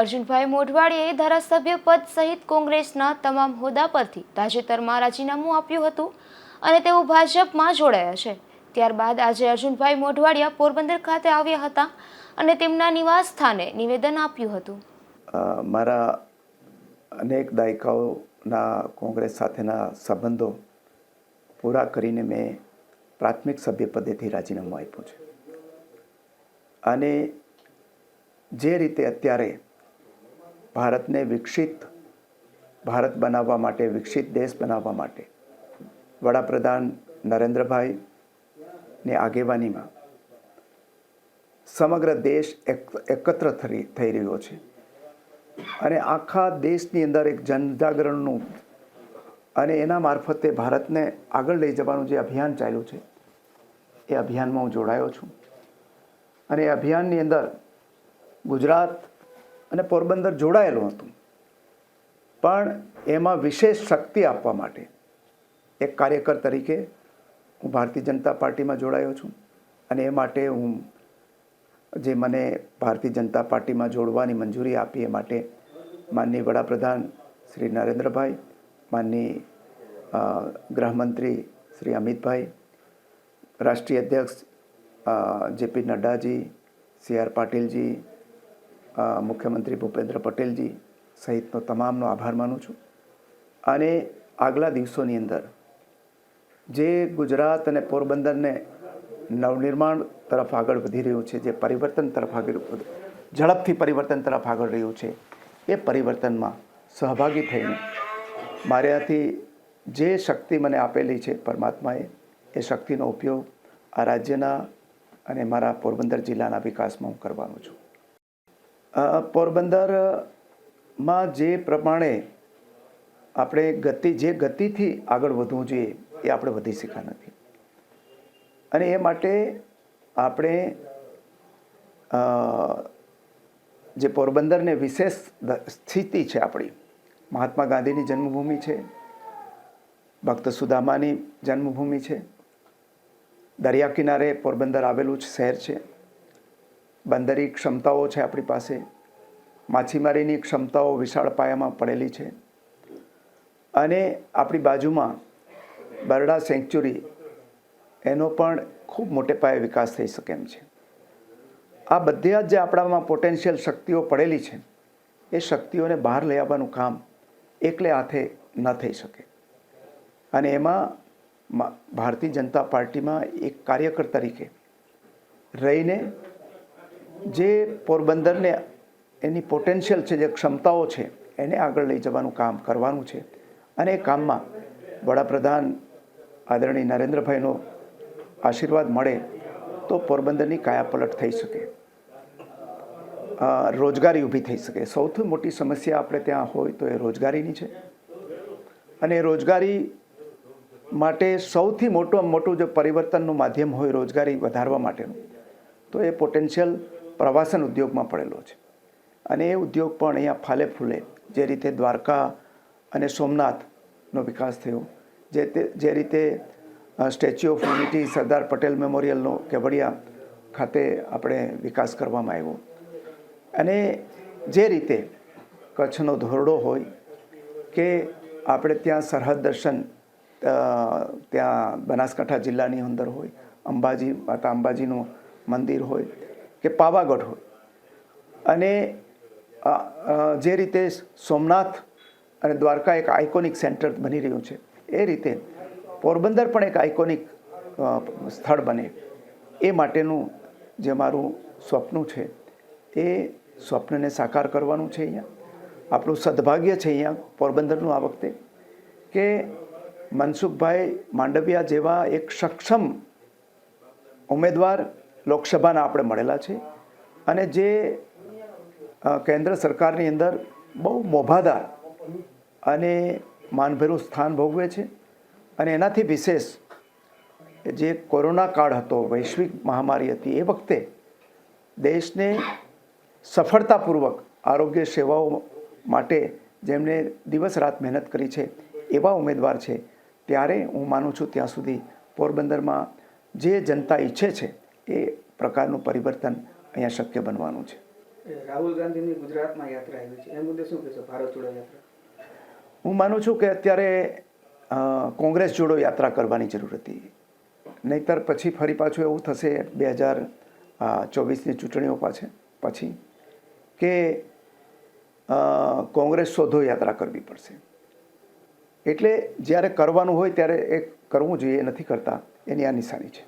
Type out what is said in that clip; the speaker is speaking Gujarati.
અર્જુનભાઈ મોઢવાડીએ ધારાસભ્ય પદ સહિત કોંગ્રેસના તમામ હોદ્દા પરથી તાજેતરમાં રાજીનામું આપ્યું હતું અને તેઓ ભાજપમાં જોડાયા છે. ત્યારબાદ આજે અર્જુનભાઈ મોઢવાડિયા પોરબંદર ખાતે આવ્યા હતા અને તેમના નિવાસ સ્થાને નિવેદન આપ્યું હતું. મારા અનેક દાયકાઓના કોંગ્રેસ સાથેના સંબંધો પૂરા કરીને મેં પ્રાથમિક સભ્યપદેથી રાજીનામું આપ્યું છે. અને જે રીતે અત્યારે ભારતને વિકસિત, ભારત બનાવવા માટે, વિકસિત દેશ બનાવવા માટે. વડાપ્રધાન નરેન્દ્રભાઈની આગેવાનીમાં સમગ્ર દેશ એક, એકત્ર થઈ રહ્યો છે. અને આખા દેશની અંદર એક જનજાગરણનું અને એના મારફતે ભારતને આગળ લઈ જવાનું જે અભિયાન ચાલ્યું છે, એ અભિયાનમાં હું જોડાયો છું. અને એ અભિયાનની અંદર ગુજરાત અને પોરબંદર જોડાયેલું હતું. પણ એમાં વિશેષ શક્તિ આપવા માટે એક કાર્યકર તરીકે હું ભારતીય જનતા પાર્ટીમાં જોડાયો છું અને એ માટે હું જે મને ભારતીય જનતા પાર્ટીમાં જોડવાની મંજૂરી આપી એ માટે માનનીય વડાપ્રધાન શ્રી નરેન્દ્રભાઈ માનની ગૃહમંત્રી શ્રી અમિતભાઈ, રાષ્ટ્રીય અધ્યક્ષ JP Naddaji, C R Patilji મુખ્યમંત્રી ભૂપેન્દ્ર પટેલજી સહિતનો તમામનો આભાર માનું છું. અને આગલા દિવસોની અંદર જે ગુજરાત અને પોરબંદરને નવનિર્માણ તરફ આગળ વધી રહ્યું છે, જે પરિવર્તન તરફ આગળ ઝડપથી પરિવર્તન તરફ આગળ રહ્યું છે, એ પરિવર્તનમાં સહભાગી થઈને મારાથી જે શક્તિ મને આપેલી છે પરમાત્માએ, એ શક્તિનો ઉપયોગ આ રાજ્યના અને મારા પોરબંદર જિલ્લાના વિકાસમાં હું કરવાનો છું. પોરબંદરમાં જે પ્રમાણે આપણે ગતિ, જે ગતિથી આગળ વધવું જોઈએ, એ આપણે વધી શક્યા નથી. અને એ માટે આપણે જે પોરબંદરને વિશેષ સ્થિતિ છે આપણી. મહાત્મા ગાંધીની જન્મભૂમિ છે, ભક્ત સુદામાની જન્મભૂમિ છે. દરિયા કિનારે પોરબંદર આવેલું જ શહેર છે. બંદરી ક્ષમતાઓ છે આપણી પાસે. માછીમારીની ક્ષમતાઓ વિશાળ પાયામાં પડેલી છે. અને આપણી બાજુમાં બરડા સેન્ચ્યુરી એનો પણ ખૂબ મોટે પાયે વિકાસ થઈ શકે એમ છે. આ બધા જ જે આપણામાં પોટેન્શિયલ શક્તિઓ પડેલી છે, એ શક્તિઓને બહાર લઈ આવવાનું કામ એકલે હાથે ન થઈ શકે. અને એમાં ભારતીય જનતા પાર્ટીમાં એક કાર્યકર તરીકે રહીને જે પોરબંદરને એની પોટેન્શિયલ છે, જે ક્ષમતાઓ છે, એને આગળ લઈ જવાનું કામ કરવાનું છે. અને એ કામમાં વડાપ્રધાન આદરણીય નરેન્દ્રભાઈનો આશીર્વાદ મળે તો પોરબંદરની કાયાપલટ થઈ શકે. રોજગારી ઊભી થઈ શકે. સૌથી મોટી સમસ્યા આપણે ત્યાં હોય તો એ રોજગારીની છે. અને રોજગારી માટે સૌથી મોટું મોટું જો પરિવર્તનનું માધ્યમ હોય રોજગારી વધારવા માટેનું, તો એ પોટેન્શિયલ પ્રવાસન ઉદ્યોગમાં પડેલો છે. અને એ ઉદ્યોગ પણ અહીંયા ફાલે ફૂલે જે રીતે દ્વારકા અને સોમનાથનો વિકાસ થયો, જે તે, જે રીતે Statue of Unity Sardar Patel મેમોરિયલનો Kevadia ખાતે આપણે વિકાસ કરવામાં આવ્યો. અને જે રીતે કચ્છનો ધોરડો હોય કે આપણે ત્યાં સરહદ દર્શન ત્યાં બનાસકાંઠા જિલ્લાની અંદર હોય, અંબાજી, માતા અંબાજીનું મંદિર હોય કે પાવાગઢ હોય. અને જે રીતે સોમનાથ અને દ્વારકા એક આઇકોનિક સેન્ટર બની રહ્યું છે, એ રીતે પોરબંદર પણ એક આઇકોનિક સ્થળ બને. એ માટેનું જે મારું સ્વપ્ન છે એ સ્વપ્નને સાકાર કરવાનું છે અહીંયા. આપણું સદભાગ્ય છે અહીંયા પોરબંદરનું આ વખતે કે મનસુખભાઈ માંડવિયા જેવા એક સક્ષમ ઉમેદવાર લોકસભાના આપણે મળેલા છે. અને જે કેન્દ્ર સરકારની અંદર બહુ મોભાદાર અને માનભેરું સ્થાન ભોગવે છે. અને એનાથી વિશેષ જે કોરોના કાળ હતો, વૈશ્વિક મહામારી હતી, એ વખતે દેશને સફળતાપૂર્વક આરોગ્ય સેવાઓ માટે જેમણે દિવસ રાત મહેનત કરી છે, એવા ઉમેદવાર છે. ત્યારે હું માનું છું ત્યાં સુધી પોરબંદરમાં જે જનતા ઈચ્છે છે એ પ્રકારનું પરિવર્તન અહીંયા શક્ય બનવાનું છે. રાહુલ ગાંધીની ગુજરાતમાં યાત્રા આવી છે. એ મુદ્દે શું કહેશો? ભારત જોડો યાત્રા? હું માનું છું કે અત્યારે કોંગ્રેસ જોડો યાત્રા કરવાની જરૂર હતી. નહીતર પછી ફરી પાછું એવું થશે બે હજાર ચોવીસની ચૂંટણીઓ પાછે પછી કે કોંગ્રેસ શોધો યાત્રા કરવી પડશે. એટલે જ્યારે કરવાનું હોય ત્યારે એ કરવું જોઈએ નથી કરતા. એની આ નિશાની છે.